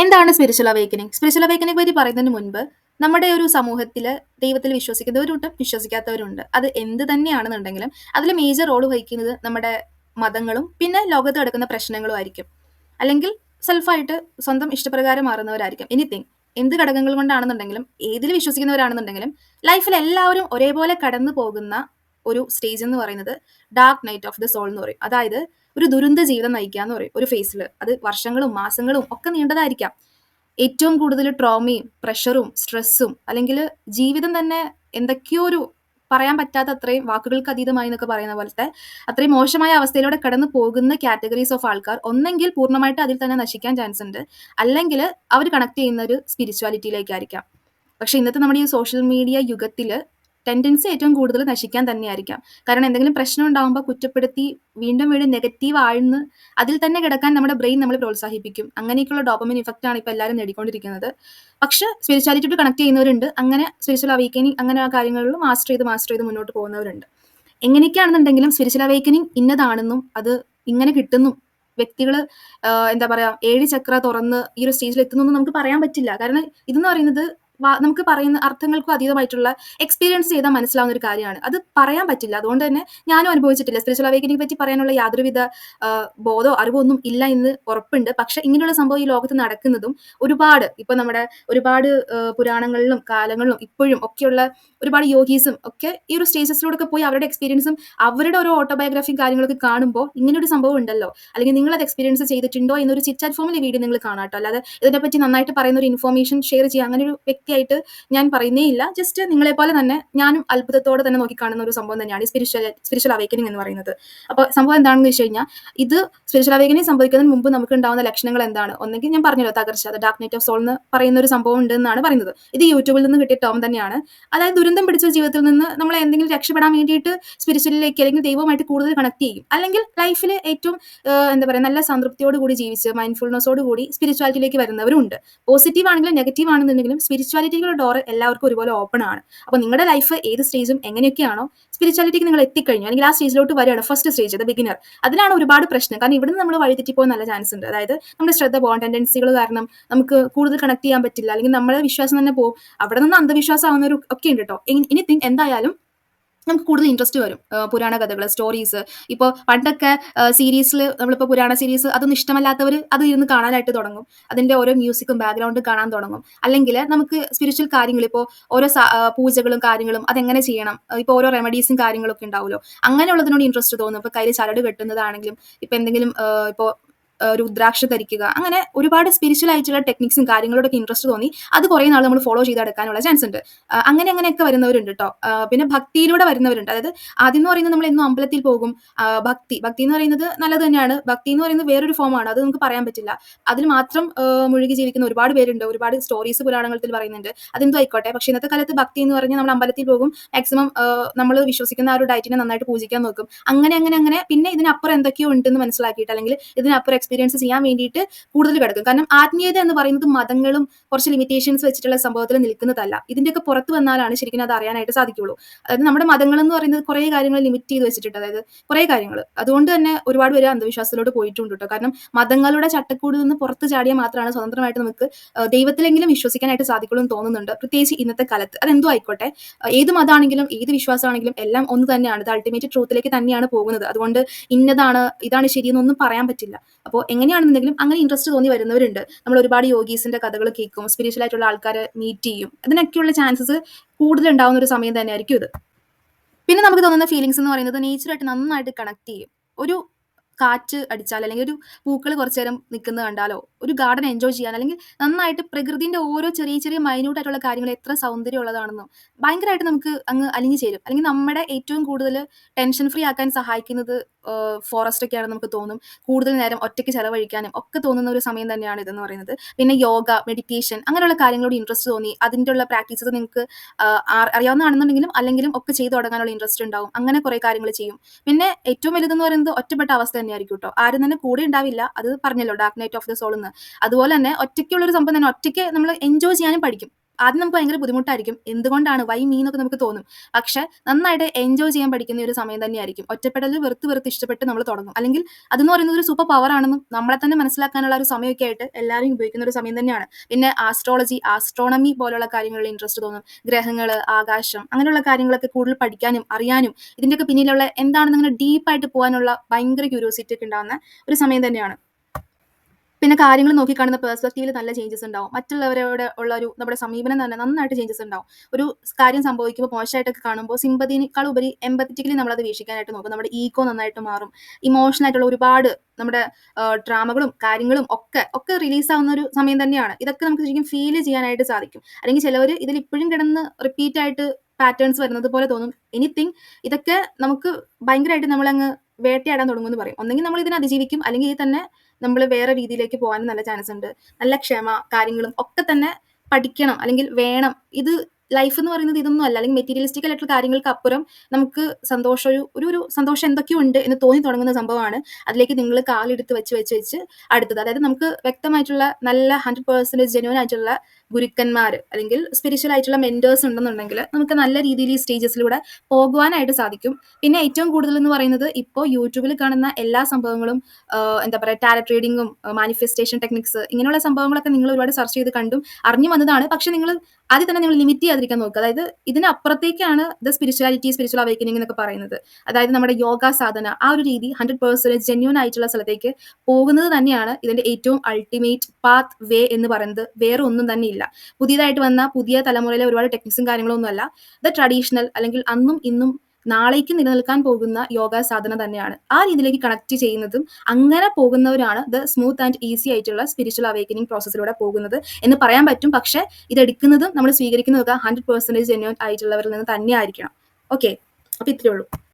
എന്താണ് spiritual awakening spiritual awakening പറ്റി പറയുന്നതിന് മുൻപ് നമ്മുടെ ഒരു സമൂഹത്തിൽ ദൈവത്തിൽ വിശ്വസിക്കുന്നവരുണ്ട് വിശ്വസിക്കാത്തവരുണ്ട്. അത് എന്ത് തന്നെയാണെന്നുണ്ടെങ്കിലും അതിൽ മേജർ റോൾ വഹിക്കുന്നത് നമ്മുടെ മതങ്ങളും പിന്നെ ലോകത്ത് കിടക്കുന്ന പ്രശ്നങ്ങളും ആയിരിക്കും. അല്ലെങ്കിൽ സെൽഫായിട്ട് സ്വന്തം ഇഷ്ടപ്രകാരം മാറുന്നവരായിരിക്കും. എനിത്തിങ് എന്ത് ഘടകങ്ങൾ കൊണ്ടാണെന്നുണ്ടെങ്കിലും ഏതിൽ വിശ്വസിക്കുന്നവരാണെന്നുണ്ടെങ്കിലും ലൈഫിൽ എല്ലാവരും ഒരേപോലെ കടന്നു പോകുന്ന ഒരു സ്റ്റേജ് എന്ന് പറയുന്നത് dark night of the soul എന്ന് പറയും. അതായത് ഒരു ദുരന്ത ജീവിതം നയിക്കുക എന്ന് പറയും ഒരു ഫേസിൽ അത് വർഷങ്ങളും മാസങ്ങളും ഒക്കെ നീണ്ടതായിരിക്കാം. ഏറ്റവും കൂടുതൽ ട്രോമയും പ്രഷറും സ്ട്രെസ്സും അല്ലെങ്കിൽ ജീവിതം തന്നെ എന്തൊക്കെയോ ഒരു പറയാൻ പറ്റാത്ത അത്രയും വാക്കുകൾക്ക് അതീതമായി എന്നൊക്കെ പറയുന്ന പോലത്തെ അത്രയും മോശമായ അവസ്ഥയിലൂടെ കടന്നു പോകുന്ന കാറ്റഗറീസ് ഓഫ് ആൾക്കാർ ഒന്നെങ്കിൽ പൂർണമായിട്ട് അതിൽ തന്നെ നശിക്കാൻ ചാൻസ് ഉണ്ട്. അല്ലെങ്കിൽ അവർ കണക്ട് ചെയ്യുന്ന ഒരു സ്പിരിച്വാലിറ്റിയിലേക്കായിരിക്കാം പക്ഷെ ഇന്നത്തെ നമ്മുടെ ഈ സോഷ്യൽ മീഡിയ യുഗത്തിൽ ടെൻഡൻസി ഏറ്റവും കൂടുതൽ നശിക്കാൻ തന്നെയായിരിക്കാം. കാരണം എന്തെങ്കിലും പ്രശ്നം ഉണ്ടാകുമ്പോൾ കുറ്റപ്പെടുത്തി വീണ്ടും വീണ്ടും നെഗറ്റീവ് ആഴ്ന്ന് അതിൽ തന്നെ കിടക്കാൻ നമ്മുടെ ബ്രെയിൻ നമ്മൾ പ്രോത്സാഹിപ്പിക്കും. അങ്ങനെയൊക്കെയുള്ള ഡോപ്പമിൻ ഇഫക്റ്റ് ആണ് ഇപ്പോൾ എല്ലാവരും നേടിക്കൊണ്ടിരിക്കുന്നത്. പക്ഷെ സ്പിരിച്വാലിറ്റിയോട് കണക്ട് ചെയ്യുന്നവരുണ്ട്. അങ്ങനെ സ്പിരിച്വൽ അവൈക്കനിങ് അങ്ങനെ ആ കാര്യങ്ങളിൽ മാസ്റ്റർ ചെയ്ത് മാസ്റ്റർ ചെയ്ത് മുന്നോട്ട് പോകുന്നവരുണ്ട്. എങ്ങനെയൊക്കെയാണെന്നുണ്ടെങ്കിലും സ്പിരിച്വൽ അവൈക്കനിങ് ഇന്നതാണെന്നും അത് ഇങ്ങനെ കിട്ടുന്നു വ്യക്തികൾ എന്താ പറയാ ഏഴ് ചക്ര തുറന്ന് ഈ ഒരു സ്റ്റേജിൽ എത്തുന്നു നമുക്ക് പറയാൻ പറ്റില്ല. കാരണം ഇതെന്ന് പറയുന്നത് നമുക്ക് പറയുന്ന അർത്ഥങ്ങൾക്കും അതീതമായിട്ടുള്ള എക്സ്പീരിയൻസ് ചെയ്താൽ മനസ്സിലാവുന്ന ഒരു കാര്യമാണ്. അത് പറയാൻ പറ്റില്ല. അതുകൊണ്ട് തന്നെ ഞാനും അനുഭവിച്ചിട്ടില്ല. സ്പിരിച്വൽ അവേക്കനിങ് പറ്റി പറയാനുള്ള യാതൊരുവിധ ബോധോ അറിവോ ഒന്നും ഇല്ല എന്ന് ഉറപ്പുണ്ട്. പക്ഷെ ഇങ്ങനെയുള്ള സംഭവം ഈ ലോകത്ത് നടക്കുന്നതും ഒരുപാട് ഇപ്പൊ നമ്മുടെ ഒരുപാട് പുരാണങ്ങളിലും കാലങ്ങളിലും ഇപ്പോഴും ഒക്കെയുള്ള ഒരുപാട് യോഗീസും ഒക്കെ ഈ ഒരു സ്റ്റേജസിലൂടെ പോയി അവരുടെ എക്സ്പീരിയൻസും അവരുടെ ഒരു ഓട്ടോബയോഗ്രഫിയും കാര്യങ്ങളൊക്കെ കാണുമ്പോൾ ഇങ്ങനെ ഒരു സംഭവം ഉണ്ടല്ലോ. അല്ലെങ്കിൽ നിങ്ങൾ അത് എക്സ്പീരിയൻസ് ചെയ്തിട്ടുണ്ടോ എന്നൊരു ചിറ്റാറ്റ് ഫോമിൽ വീഡിയോ നിങ്ങൾ കാണാട്ടോ. അല്ലാതെ ഇതിനെപ്പറ്റി നന്നായിട്ട് പറയുന്ന ഒരു ഇൻഫോർമേഷൻ ഷെയർ ചെയ്യുക അങ്ങനെ ഒരു വ്യക്തി വ്യക്തിയായിട്ട് ഞാൻ പറയുന്നേ ഇല്ല. ജസ്റ്റ് നിങ്ങളെ പോലെ തന്നെ ഞാനും അത്ഭുതത്തോടെ തന്നെ നോക്കി കാണുന്ന ഒരു സംഭവം തന്നെയാണ് സ്പിരിച്വൽ സ്പിരിച്വൽ അവേക്കനിങ് എന്ന് പറയുന്നത്. അപ്പോൾ സംഭവം എന്താണെന്ന് വെച്ച് കഴിഞ്ഞാൽ ഇത് സ്പിരിച്വൽ അവേക്കനിങ് സംഭവിക്കുന്നതിന് മുമ്പ് നമുക്ക് ഉണ്ടാകുന്ന ലക്ഷണങ്ങൾ എന്താണ്? ഒന്നെങ്കിൽ ഞാൻ പറഞ്ഞല്ലോ തകർച്ച അത് ഡാർക്ക് നൈറ്റ് ഓഫ് സോൾ എന്ന് പറയുന്ന ഒരു സംഭവം ഉണ്ട് എന്നാണ് പറയുന്നത്. ഇത് യൂട്യൂബിൽ നിന്ന് കിട്ടിയ ടോം തന്നെയാണ്. അതായത് ദുരന്തം പിടിച്ച ജീവിതത്തിൽ നിന്ന് നമ്മൾ എന്തെങ്കിലും രക്ഷപ്പെടാൻ വേണ്ടിയിട്ട് സ്പിരിച്വലിലേക്ക് അല്ലെങ്കിൽ ദൈവമായിട്ട് കൂടുതൽ കണക്ട് ചെയ്യും. അല്ലെങ്കിൽ ലൈഫിൽ ഏറ്റവും എന്താ പറയുക നല്ല സംതൃപ്തിയോട് കൂടി ജീവിച്ച് മൈൻഡ്ഫുൾനെസ്സോട് കൂടി സ്പിരിച്വാലിറ്റിയിലേക്ക് വരുന്നവരുണ്ട് പോസിറ്റീവ് ആണെങ്കിലും നെഗറ്റീവ് ആണെന്നുണ്ടെങ്കിലും സ്പിരിച്വാലിറ്റി സ്പിരിച്വാലിറ്റിക്കുള്ള ഡോർ എല്ലാവർക്കും ഒരുപോലെ ഓപ്പൺ ആണ്. അപ്പോൾ നിങ്ങളുടെ ലൈഫ് ഏത് സ്റ്റേജും എങ്ങനെയൊക്കെയാണോ സ്പിരിച്വാലിറ്റിക്ക് നിങ്ങൾ എത്തിക്കഴിഞ്ഞു. അല്ലെങ്കിൽ ആ സ്റ്റേജിലോട്ട് വരികയാണ് ഫസ്റ്റ് സ്റ്റേജ് അത് ബിഗിനർ അതിനാണ് ഒരുപാട് പ്രശ്നം. കാരണം ഇവിടുന്ന് നമ്മൾ വഴിതെറ്റിപ്പോകാൻ നല്ല ചാൻസ് ഉണ്ട്. അതായത് നമ്മുടെ ശ്രദ്ധ പോകാൻ ടെൻഡൻസികൾ കാരണം നമുക്ക് കൂടുതൽ കണക്ട് ചെയ്യാൻ പറ്റില്ല. അല്ലെങ്കിൽ നമ്മുടെ വിശ്വാസം തന്നെ പോകും അവിടെ നിന്ന് അന്ധവിശ്വാസം ആവുന്നവർ ഒക്കെ ഉണ്ട് കേട്ടോ എനിത്തിങ് എന്തായാലും നമുക്ക് കൂടുതൽ ഇൻട്രസ്റ്റ് വരും. പുരാണ കഥകൾ സ്റ്റോറീസ് ഇപ്പോൾ പണ്ടൊക്കെ സീരീസിൽ നമ്മളിപ്പോൾ പുരാണ സീരീസ് അതൊന്നും ഇഷ്ടമല്ലാത്തവർ അത് ഇരുന്ന് കാണാനായിട്ട് തുടങ്ങും. അതിന്റെ ഓരോ മ്യൂസിക്കും ബാക്ക്ഗ്രൗണ്ടും കാണാൻ തുടങ്ങും. അല്ലെങ്കിൽ നമുക്ക് സ്പിരിച്വൽ കാര്യങ്ങൾ ഇപ്പോൾ ഓരോ പൂജകളും കാര്യങ്ങളും അതെങ്ങനെ ചെയ്യണം? ഇപ്പോൾ ഓരോ റെമഡീസും കാര്യങ്ങളൊക്കെ ഉണ്ടാവുമല്ലോ. അങ്ങനെയുള്ളതിനോട് ഇൻട്രസ്റ്റ് തോന്നും. ഇപ്പോൾ കയ്യിൽ ചരട് കെട്ടുന്നതാണെങ്കിലും ഇപ്പോൾ എന്തെങ്കിലും ഇപ്പോൾ രുദ്രാക്ഷ ധരിക്കുക. അങ്ങനെ ഒരുപാട് സ്പിരിച്വൽ ആയിട്ടുള്ള ടെക്നിക്സും കാര്യങ്ങളോടൊക്കെ ഇൻട്രസ്റ്റ് തോന്നി. അത് കുറേ നാൾ നമ്മൾ ഫോളോ ചെയ്തെടുക്കാനുള്ള ചാൻസ് ഉണ്ട്. അങ്ങനെ അങ്ങനെയൊക്കെ വരുന്നവരുണ്ട് കേട്ടോ പിന്നെ ഭക്തിയിലൂടെ വരുന്നവരുണ്ട്. അതായത് ആദ്യം എന്ന് പറയുന്നത് നമ്മൾ എന്നും അമ്പലത്തിൽ പോകും. ഭക്തി. ഭക്തി എന്ന് പറയുന്നത് നല്ലത് തന്നെയാണ്. ഭക്തി എന്ന് പറയുന്നത് വേറൊരു ഫോമാണ് അത് നമുക്ക് പറയാൻ പറ്റില്ല. അതിൽ മാത്രം മുഴുകി ജീവിക്കുന്ന ഒരുപാട് പേരുണ്ട്. ഒരുപാട് സ്റ്റോറീസ് പുരാണങ്ങളിൽ പറയുന്നുണ്ട്. അതെന്തോ ആയിക്കോട്ടെ. പക്ഷെ ഇന്നത്തെ കാലത്ത് ഭക്തി എന്ന് പറഞ്ഞാൽ നമ്മൾ അമ്പലത്തിൽ പോകും. മാക്സിമം നമ്മൾ വിശ്വസിക്കുന്ന ആ ഒരു ഡയറ്റിനെ നന്നായിട്ട് പൂജിക്കാൻ നോക്കും. അങ്ങനെ അങ്ങനെ അങ്ങനെ. പിന്നെ ഇതിനപ്പുറം എന്തൊക്കെയോ ഉണ്ടെന്ന് മനസ്സിലാക്കിയിട്ട് അല്ലെങ്കിൽ ഇതിനപ്പുറം എക്സ്പീരിയൻസ് ചെയ്യാൻ വേണ്ടിയിട്ട് കൂടുതൽ കിടക്കും. കാരണം ആത്മീയത എന്ന് പറയുന്നത് മതങ്ങളും കുറച്ച് ലിമിറ്റേഷൻസ് വെച്ചിട്ടുള്ള സംഭവത്തിൽ നിൽക്കുന്നതല്ല. ഇതിന്റെയൊക്കെ പുറത്ത് വന്നാലാണ് ശരിക്കും അത് അറിയാനായിട്ട് സാധിക്കുള്ളൂ. അതായത് നമ്മുടെ മതങ്ങൾ എന്ന് പറയുന്നത് കുറേ കാര്യങ്ങൾ ലിമിറ്റ് ചെയ്ത് വെച്ചിട്ടുണ്ട്. അതായത് കുറേ കാര്യങ്ങൾ. അതുകൊണ്ട് തന്നെ ഒരുപാട് പേര് അന്ധവിശ്വാസത്തിലോട്ട് പോയിട്ടുണ്ട് കേട്ടോ കാരണം മതങ്ങളുടെ ചട്ടക്കൂടിൽ നിന്ന് പുറത്ത് ചാടിയാൽ മാത്രമാണ് സ്വതന്ത്രമായിട്ട് നമുക്ക് ദൈവത്തിലെങ്കിലും വിശ്വസിക്കാനായിട്ട് സാധിക്കുള്ളൂ എന്ന് തോന്നുന്നുണ്ട്. പ്രത്യേകിച്ച് ഇന്നത്തെ കാലത്ത്. അതെന്തോ ആയിക്കോട്ടെ. ഏത് മതമാണെങ്കിലും ഏത് വിശ്വാസമാണെങ്കിലും എല്ലാം ഒന്ന് തന്നെയാണ്. ഇത് അൾട്ടിമേറ്റ് ട്രൂത്തിലേക്ക് തന്നെയാണ് പോകുന്നത്. അതുകൊണ്ട് ഇന്നതാണ് ഇതാണ് ശരിയെന്നൊന്നും പറയാൻ പറ്റില്ല. അപ്പോൾ അപ്പോൾ എങ്ങനെയാണെന്നുണ്ടെങ്കിലും അങ്ങനെ ഇൻട്രസ്റ്റ് തോന്നി വരുന്നവരുണ്ട്. നമ്മൾ ഒരുപാട് യോഗീസിന്റെ കഥകൾ കേൾക്കും സ്പിരിച്വൽ ആയിട്ടുള്ള ആൾക്കാരെ മീറ്റ് ചെയ്യും. അതിനൊക്കെയുള്ള ചാൻസസ് കൂടുതൽ ഉണ്ടാവുന്ന ഒരു സമയം തന്നെയായിരിക്കും ഇത്. പിന്നെ നമുക്ക് തോന്നുന്ന ഫീലിങ്സ് എന്ന് പറയുന്നത് നേച്ചറായിട്ട് നന്നായിട്ട് കണക്ട് ചെയ്യും. ഒരു കാറ്റ് അടിച്ചാൽ അല്ലെങ്കിൽ ഒരു പൂക്കൾ കുറച്ചു നേരം നിൽക്കുന്നത് കണ്ടാലോ ഒരു ഗാർഡൻ എൻജോയ് ചെയ്യാൻ അല്ലെങ്കിൽ നന്നായിട്ട് പ്രകൃതിന്റെ ഓരോ ചെറിയ ചെറിയ മൈന്യൂട്ടായിട്ടുള്ള കാര്യങ്ങൾ എത്ര സൗന്ദര്യമുള്ളതാണെന്നും ഭയങ്കരമായിട്ട് നമുക്ക് അങ്ങ് അലിഞ്ഞു ചേരും. അല്ലെങ്കിൽ നമ്മുടെ ഏറ്റവും കൂടുതൽ ടെൻഷൻ ഫ്രീ ആക്കാൻ സഹായിക്കുന്നത് ഫോറസ്റ്റ് ഒക്കെ ഒക്കെയാണ് നമുക്ക് തോന്നും. കൂടുതൽ നേരം ഒറ്റയ്ക്ക് ചെലവഴിക്കാനും ഒക്കെ തോന്നുന്ന ഒരു സമയം തന്നെയാണ് ഇതെന്ന് പറയുന്നത്. പിന്നെ യോഗ മെഡിറ്റേഷൻ അങ്ങനെയുള്ള കാര്യങ്ങളോട് ഇൻട്രസ്റ്റ് തോന്നി. അതിന്റെ ഉള്ള പ്രാക്ടീസസ് നിങ്ങൾക്ക് അറിയാവുന്നതാണെന്നുണ്ടെങ്കിലും അല്ലെങ്കിലും ഒക്കെ ചെയ്തു തുടങ്ങാനുള്ള ഇൻട്രസ്റ്റ് ഉണ്ടാവും. അങ്ങനെ കുറേ കാര്യങ്ങൾ ചെയ്യും. പിന്നെ ഏറ്റവും വലുതെന്ന് പറയുന്നത് ഒറ്റപ്പെട്ട അവസ്ഥ തന്നെയായിരിക്കും കേട്ടോ ആരും തന്നെ കൂടെ ഉണ്ടാവില്ല. അത് പറഞ്ഞല്ലോ dark night of the soul എന്ന് അതുപോലെ തന്നെ ഒറ്റയ്ക്കുള്ള ഒരു സംഭവം തന്നെ ഒറ്റയ്ക്ക് നമ്മൾ എൻജോയ് ചെയ്യാനും പഠിക്കും. ആദ്യം നമുക്ക് ഭയങ്കര ബുദ്ധിമുട്ടായിരിക്കും. എന്തുകൊണ്ടാണ്? വൈ മീ എന്നൊക്കെ നമുക്ക് തോന്നും. പക്ഷെ നന്നായിട്ട് എൻജോയ് ചെയ്യാൻ പഠിക്കുന്ന ഒരു സമയം തന്നെയായിരിക്കും. ഒറ്റപ്പെടൽ വെറുത്ത് വെറുത്ത് ഇഷ്ടപ്പെട്ട് നമ്മൾ തുടങ്ങും. അല്ലെങ്കിൽ അതെന്ന് പറയുന്നത് ഒരു സൂപ്പർ പവർ ആണെന്നും നമ്മളെ തന്നെ മനസ്സിലാക്കാനുള്ള ഒരു സമയമൊക്കെ ആയിട്ട് എല്ലാവരും ഉപയോഗിക്കുന്ന ഒരു സമയം തന്നെയാണ്. പിന്നെ ആസ്ട്രോളജി ആസ്ട്രോണമി പോലുള്ള കാര്യങ്ങളിൽ ഇൻട്രസ്റ്റ് തോന്നും. ഗ്രഹങ്ങൾ ആകാശം അങ്ങനെയുള്ള കാര്യങ്ങളൊക്കെ കൂടുതൽ പഠിക്കാനും അറിയാനും ഇതിന്റെയൊക്കെ പിന്നിലുള്ള എന്താണെന്ന് അങ്ങനെ ഡീപ്പായിട്ട് പോകാനുള്ള ഭയങ്കര ക്യൂരിയോസിറ്റി ഒക്കെ ഉണ്ടാകുന്ന ഒരു സമയം തന്നെയാണ്. പിന്നെ കാര്യങ്ങൾ നോക്കിക്കാണുന്ന പെർസ്പെക്റ്റീവിൽ നല്ല ചേഞ്ചസ് ഉണ്ടാവും. മറ്റുള്ളവരോട് ഉള്ള ഒരു നമ്മുടെ സമീപനം തന്നെ നന്നായിട്ട് ചേഞ്ചസ് ഉണ്ടാവും. ഒരു കാര്യം സംഭവിക്കുമ്പോൾ മോശമായിട്ടൊക്കെ കാണുമ്പോൾ സിമ്പതിനേക്കാൾ ഉപരി എമ്പത്തറ്റിക്കലി നമ്മളത് വീക്ഷിക്കാനായിട്ട് നോക്കും. നമ്മുടെ ഈഗോ നന്നായിട്ട് മാറും. ഇമോഷണൽ ആയിട്ടുള്ള ഒരുപാട് നമ്മുടെ ഡ്രാമകളും കാര്യങ്ങളും ഒക്കെ ഒക്കെ റിലീസ് ആവുന്ന ഒരു സമയം തന്നെയാണ്. ഇതൊക്കെ നമുക്ക് ശരിക്കും ഫീൽ ചെയ്യാനായിട്ട് സാധിക്കും. അല്ലെങ്കിൽ ചിലവർ ഇതിൽ ഇപ്പോഴും കിടന്ന് റിപ്പീറ്റ് ആയിട്ട് പാറ്റേൺസ് വരുന്നത് പോലെ തോന്നും. എനിത്തിങ് ഇതൊക്കെ നമുക്ക് ഭയങ്കരമായിട്ട് നമ്മളങ്ങ് വേട്ടയാടാൻ തുടങ്ങുമെന്ന് പറയും. ഒന്നെങ്കിൽ നമ്മൾ ഇതിനെ അതിജീവിക്കും. അല്ലെങ്കിൽ തന്നെ നമ്മൾ വേറെ രീതിയിലേക്ക് പോകാനും നല്ല ചാൻസ് ഉണ്ട്. നല്ല ക്ഷമ കാര്യങ്ങളും ഒക്കെ തന്നെ പഠിക്കണം. അല്ലെങ്കിൽ വേണം. ഇത് ലൈഫ് എന്ന് പറയുന്നത് ഇതൊന്നും അല്ല. അല്ലെങ്കിൽ മെറ്റീരിയലിസ്റ്റിക് ആയിട്ടുള്ള കാര്യങ്ങൾക്ക് അപ്പുറം നമുക്ക് സന്തോഷം ഒരു ഒരു സന്തോഷം എന്തൊക്കെയോ ഉണ്ട് എന്ന് തോന്നി തുടങ്ങുന്ന സംഭവമാണ്. അതിലേക്ക് നിങ്ങൾ കാലെടുത്ത് വെച്ച് വെച്ച് വെച്ച് അടുത്തത്. അതായത് നമുക്ക് വ്യക്തമായിട്ടുള്ള നല്ല ഹൺഡ്രഡ് പേഴ്സന്റേജ് ജെന്യൂൻ ആയിട്ടുള്ള ഗുരുക്കന്മാർ അല്ലെങ്കിൽ സ്പിരിച്വൽ ആയിട്ടുള്ള മെന്റേഴ്സ് ഉണ്ടെന്നുണ്ടെങ്കിൽ നമുക്ക് നല്ല രീതിയിൽ ഈ സ്റ്റേജസിലൂടെ പോകുവാനായിട്ട് സാധിക്കും. പിന്നെ ഏറ്റവും കൂടുതൽ എന്ന് പറയുന്നത് ഇപ്പോൾ യൂട്യൂബിൽ കാണുന്ന എല്ലാ സംഭവങ്ങളും എന്താ പറയുക ടാലറ്റ് റീഡിങ്ങും മാനിഫെസ്റ്റേഷൻ ടെക്നിക്സ് ഇങ്ങനെയുള്ള സംഭവങ്ങളൊക്കെ നിങ്ങൾ ഒരുപാട് സെർച്ച് ചെയ്ത് കണ്ടും അറിഞ്ഞു വന്നതാണ്. പക്ഷെ നിങ്ങൾ ആദ്യം തന്നെ നിങ്ങൾ ലിമിറ്റ് ചെയ്യാതിരിക്കാൻ നോക്കുക. അതായത് ഇതിനപ്പുറത്തേക്കാണ് ദ സ്പിരിച്വാലിറ്റി സ്പിരിച്വൽ അവേക്കനിങ് എന്നൊക്കെ പറയുന്നത്. അതായത് നമ്മുടെ യോഗ സാധന ആ ഒരു രീതി ഹൺഡ്രഡ് പേഴ്സന്റേജ് ജെന്യൂൻ ആയിട്ടുള്ള സ്ഥലത്തേക്ക് പോകുന്നത് തന്നെയാണ് ഇതിന്റെ ഏറ്റവും അൾട്ടിമേറ്റ് പാത്ത് വേ എന്ന് പറയുന്നത്. വേറെ ഒന്നും തന്നെ ഇല്ല. പുതിയതായിട്ട് വന്ന പുതിയ തലമുറയിലെ ഒരുപാട് ടെക്നിക്സും കാര്യങ്ങളൊന്നും അല്ല. ദ ട്രഡീഷണൽ അല്ലെങ്കിൽ അന്നും ഇന്നും നാളേക്ക് നിലനിൽക്കാൻ പോകുന്ന യോഗ സാധന തന്നെയാണ്. ആ രീതിയിലേക്ക് കണക്ട് ചെയ്യുന്നതും അങ്ങനെ പോകുന്നവരാണ് ദ സ്മൂത്ത് ആൻഡ് ഈസി ആയിട്ടുള്ള സ്പിരിച്വൽ അവേക്കനിങ് പ്രോസസ്സിലൂടെ പോകുന്നത് എന്ന് പറയാൻ പറ്റും. പക്ഷേ ഇത് എടുക്കുന്നതും നമ്മൾ സ്വീകരിക്കുന്നതൊക്കെ ഹൺഡ്രഡ് പെർസെന്റേജ് ജെന്യൂൻ ആയിട്ടുള്ളവരിൽ നിന്ന് തന്നെ ആയിരിക്കണം ഓക്കെ അപ്പോൾ ഇത്രയേ ഉള്ളൂ.